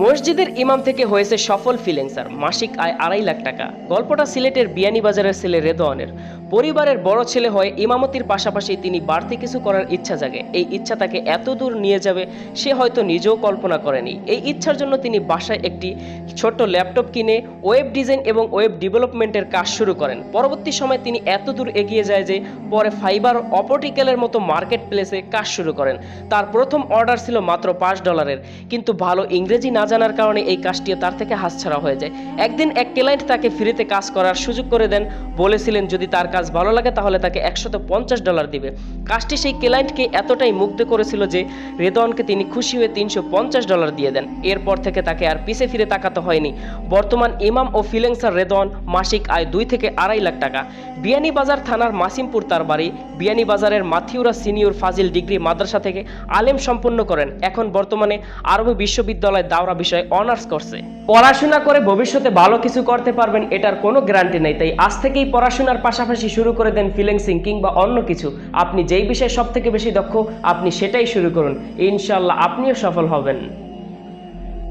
মসজিদের ইমাম থেকে হয়েছে সফল ফিলেন্সার মাসিক আয় আড়াই লাখ টাকা। গল্পটা সিলেটের বিয়ানীবাজারের ছেলে রেদওয়ানের পরিবারের বড় ছেলে হয়ে ইমামতির পাশাপাশি তিনি বাড়তি কিছু করার ইচ্ছা জাগে। এই ইচ্ছা তাকে এত দূর নিয়ে যাবে, সে হয়তো নিজেও কল্পনা করেনি। এই ইচ্ছার জন্য তিনি বাসায় একটি ছোট্ট ল্যাপটপ কিনে ওয়েব ডিজাইন এবং ওয়েব ডেভেলপমেন্টের কাজ শুরু করেন। পরবর্তী সময় তিনি এত দূর এগিয়ে যায় যে পরে ফাইবার অপটিক্যালের মতো মার্কেট প্লেসে কাজ শুরু করেন। তার প্রথম অর্ডার ছিল মাত্র পাঁচ ডলারের, কিন্তু ভালো ইংরেজি না জানার কারণে এই কাজটিও তার থেকে হাতছাড়া হয়ে যায়। একদিন এক ক্লায়েন্ট তাকে ফ্রিতে কাজ করার সুযোগ করে দেন। বলেছিলেন, যদি তার কাজ ভালো লাগে তাহলে তাকে একশত পঞ্চাশ ডলার দিবে। কাজটি সেই ক্লায়েন্টকে এতটাই মুগ্ধ করেছিল যে রেদনকে তিনি খুশি হয়ে তিনশো পঞ্চাশ ডলার দিয়ে দেন। এরপর থেকে তাকে আর পিছে ফিরে তাকাতে হয়নি। বর্তমান ইমাম ও ফিলেন্সার রেদন মাসিক আয় দুই থেকে আড়াই লাখ টাকা। বিয়ানীবাজার থানার মাসিমপুর তার বাড়ি। বিয়ানীবাজারের মাথিউরা সিনিয়র ফাজিল ডিগ্রি মাদ্রাসা থেকে আলেম সম্পন্ন করেন। এখন বর্তমানে আরবি বিশ্ববিদ্যালয় দাওরা বিষয়ে অনার্স করছে। পড়াশোনা করে ভবিষ্যতে ভালো কিছু করতে পারবেন, এটার কোনো গ্যারান্টি নেই। তাই আজ থেকেই পড়াশোনার পাশাপাশি শুরু করে দেন ফিলেন্সিং কিংবা অন্য কিছু। আপনি যেই বিষয়ে সব থেকে বেশি দক্ষ, আপনি সেটাই শুরু করুন। ইনশাল্লাহ আপনিও সফল হবেন।